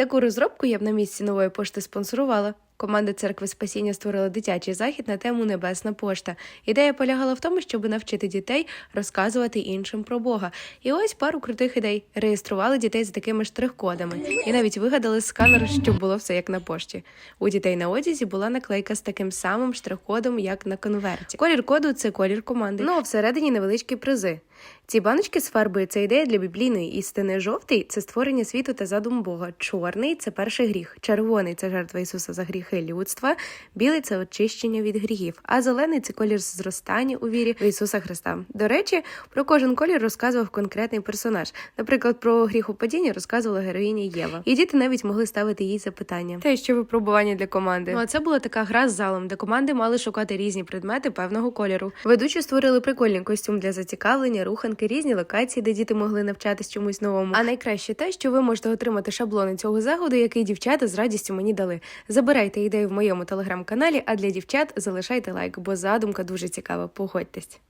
Таку розробку я б на місці нової пошти спонсорувала. Команда церкви спасіння створила дитячий захід на тему Небесна пошта. Ідея полягала в тому, щоб навчити дітей розказувати іншим про Бога. І ось пару крутих ідей. Реєстрували дітей з такими штрих-кодами і навіть вигадали сканер, щоб було все як на пошті. У дітей на одязі була наклейка з таким самим штрих-кодом, як на конверті. Колір коду це колір команди. Ну а всередині невеличкі призи. Ці баночки з фарбою це ідея для біблійної істини. Жовтий це створення світу та задум Бога. Чорний це перший гріх. Червоний це жертва Ісуса за гріхи людства. Білий це очищення від гріхів. А зелений це колір зростання у вірі в Ісуса Христа. До речі, про кожен колір розказував конкретний персонаж. Наприклад, про гріхопадіння розказувала героїня Єва. І діти навіть могли ставити їй запитання. Та що випробування для команди. Ну а це була така гра з залом, де команди мали шукати різні предмети певного кольору. Ведучі створили прикольний костюм для зацікавлення, руханки, різні локації, де діти могли навчатись чомусь новому. А найкраще те, що ви можете отримати шаблони цього заходу, який дівчата з радістю мені дали. Забирайте ідею в моєму телеграм-каналі, а для дівчат залишайте лайк, бо задумка дуже цікава. Погодьтесь.